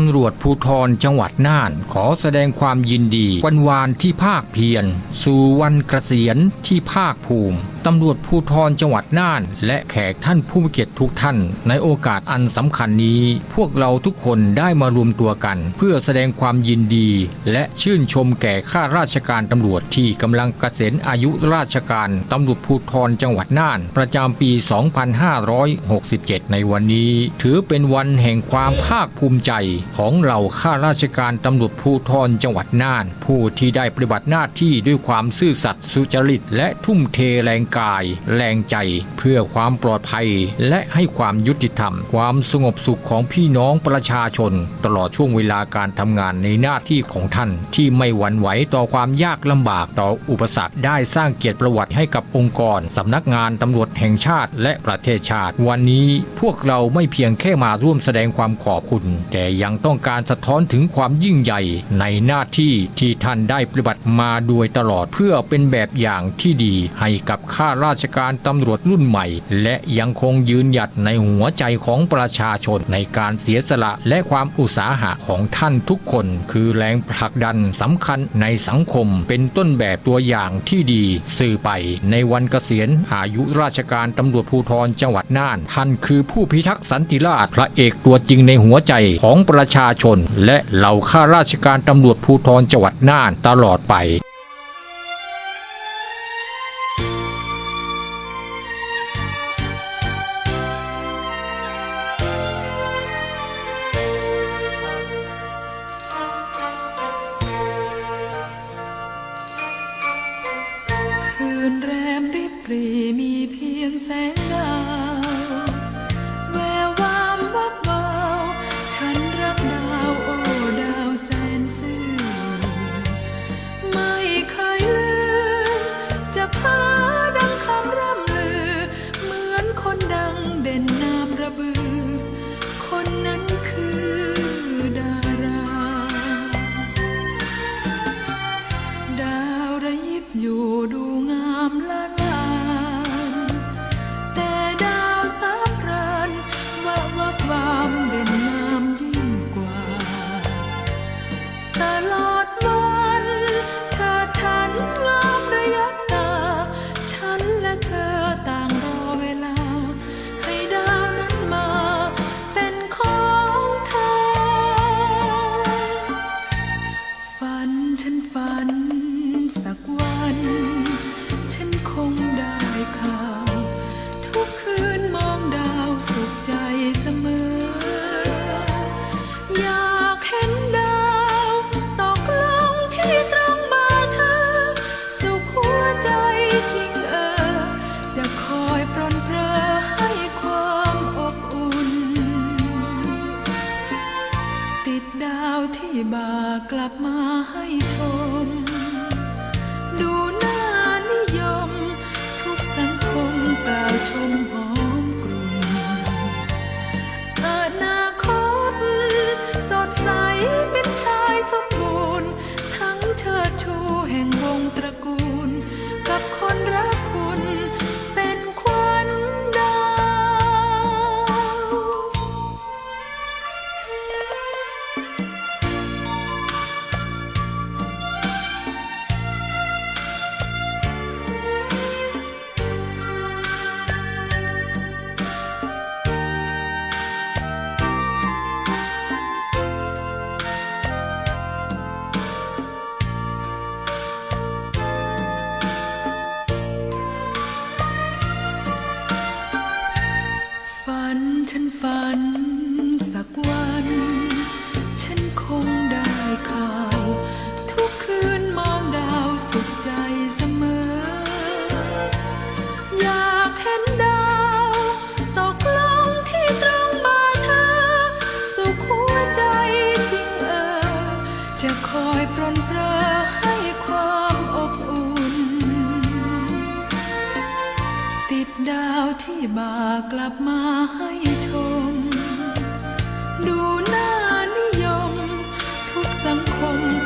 ตำรวจภูธรจังหวัดน่าน ขอแสดงความยินดี วันวานที่ภาคเพียร สู่วันเกษียณที่ภาคภูมิตำรวจภูธรจังหวัดน่าน และแขกท่านผู้มีเกียรติทุกท่าน ในโอกาสอันสำคัญนี้ พวกเราทุกคนได้มารวมตัวกัน เพื่อแสดงความยินดี และชื่นชมแก่ข้าราชการตำรวจที่กำลังเกษียณอายุราชการตำรวจภูธรจังหวัดน่าน ประจำปี 2567 ในวันนี้ ถือเป็นวันแห่งความภาคภูมิใจของเหล่าข้าราชการตำรวจภูธรจังหวัดน่าน ผู้ที่ได้ปฏิบัติหน้าที่ด้วยความซื่อสัตย์สุจริต และทุ่มเทแรงกาย แรงใจ เพื่อความปลอดภัย และให้ความยุติธรรม ความสงบสุขของพี่น้องประชาชน ตลอดช่วงเวลาการทำงานในหน้าที่ของท่าน ที่ไม่หวั่นไหวต่อความยากลำบากต่ออุปสรรคได้สร้างเกียรติประวัติให้กับองค์กรสำนักงานตำรวจแห่งชาติ และประเทศชาติ วันนี้พวกเราไม่เพียงแค่มาร่วมแสดงความขอบคุณ แต่ยังต้องการสะท้อนถึงความยิ่งใหญ่ในหน้าที่ที่ท่านได้ปฏิบัติมาโดยตลอดเพื่อเป็นแบบอย่างที่ดีให้กับข้าราชการตำรวจรุ่นใหม่ และยังคงยืนหยัดในหัวใจของประชาชนในการเสียสละและความอุตสาหะของท่านทุกคน คือแรงผลักดันสำคัญในสังคมเป็นต้นแบบตัวอย่างที่ดี สื่อไปในวันเกษียณอายุราชการตำรวจภูธรจังหวัดน่าน ท่านคือผู้พิทักษ์สันติราษฎร์พระเอกตัวจริงในหัวใจของประชาชน และเหล่าข้าราชการตำรวจภูธรจังหวัดน่านตลอดไป สุขใจเสมอ อยากเห็นดาวตกลงที่ตรงบ่าเธอ สุขหัวใจจริงเออ จะคอยปรนเปรอให้ความอบอุ่น ติดดาวที่บ่ากลับมาให้ชม ดูหน้านิยม ทุกสังคม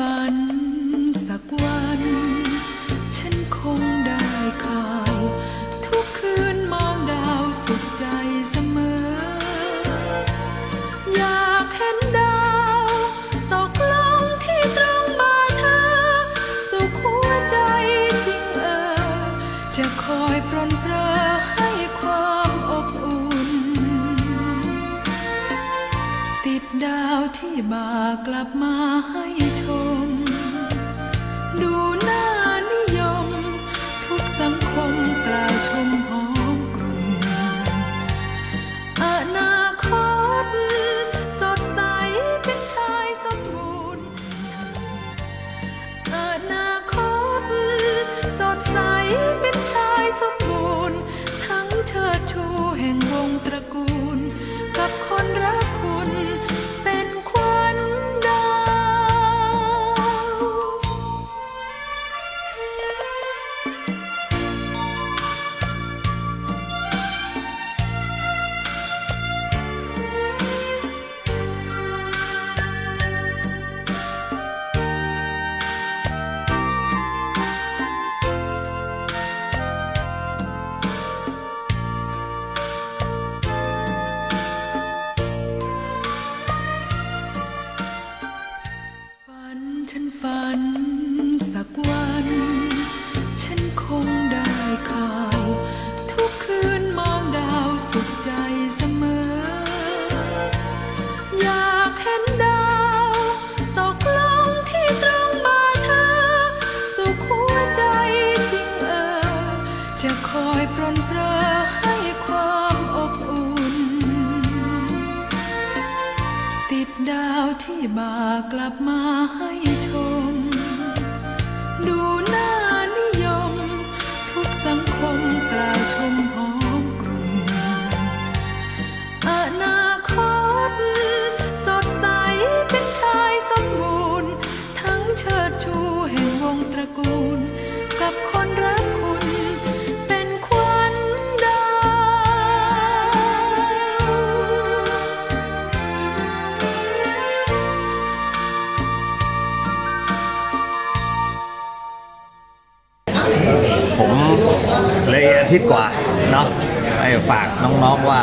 ฝันสักวัน ฉันคงได้ข่าว ทุกคืนมองดาวสุขใจเสมอ อยากเห็นดาวตกลงที่ตรงบ่าเธอ สุขหัวใจจริงเออ จะคอยปรนเปรอให้ความอบอุ่น ติดดาวที่บ่ากลับมาให้ ชม ดูหน้านิยม ทุกสังคมกล่าวชมหอมกลุ่นอนาคต สดใสเป็นชายสมบูรณ์อนาคต สดใสเป็นชายสมบูรณ์ ทั้งเชิดชู ฉันฝันสักวัน ฉันคงได้ข่าว ทุกคืนมองดาวสุขใจเสมอ อยากเห็นดาวตกลงที่ตรงบ่าเธอ สุขหัวใจจริงเออ จะคอยปรนเปรอให้ความอบอุ่น ติดดาวที่บ่ากลับมา ทิตย์กว่าเนาะไปฝากน้องๆว่า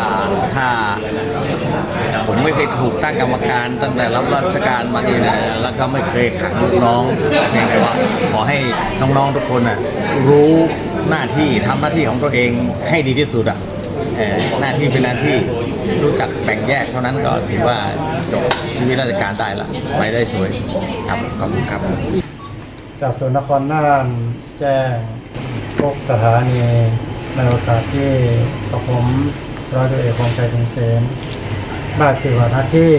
ถ้า ผมไม่เคยถูกตั้งกรรมการตั้งแต่รับราชการมานี่นะแล้วก็ไม่เคยขังลูกน้องเพียงแต่ว่า ขอให้น้องๆทุกคนน่ะรู้หน้าที่ทำหน้าที่ของตัวเองให้ดีที่สุดอะหน้าที่เป็นหน้าที่รู้จักแบ่งแยกเท่านั้นก็ถือว่าจบชีวิตราชการได้ละไปได้สวยครับขอบคุณครับ จากศูนนครน่านแจ้งทุกสถานี ในโอกาสที่กับผมร้อยตำรวเอกพงษ์ชัยทงเสนได้ปฏิบัติหน้าที่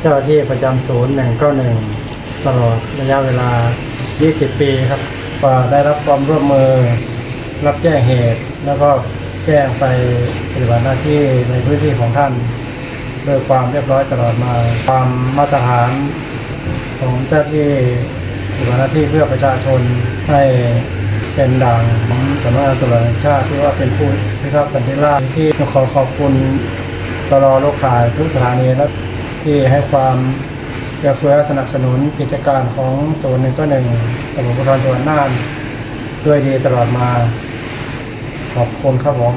เจ้าหน้าที่ประจำศูนย์191ตลอดระยะเวลา 20 ปีครับก็ได้รับความร่วมมือ รับแจ้งเหตุ แล้วก็แจ้งไปปฏิบัติหน้าที่ในพื้นที่ของท่านด้วยความเรียบร้อยตลอดมาความมาตรฐานของเจ้าที่ปฏิบัติหน้าที่เพื่อประชาชนให้ เป็นดังของสำนักงานตำรวจแห่งชาติที่ว่าเป็นผู้พิทักษ์สันติราษฎร์ที่ขอขอบคุณตลอโลกขายทุกสถานีและที่ให้ความเอื้อเฟื้อสนับสนุนกิจการของศูนย์หนึ่งก็หนึ่งตำรวจภูธรจังหวัดน่านด้วยดีตลอดมา ขอบคุณครับผม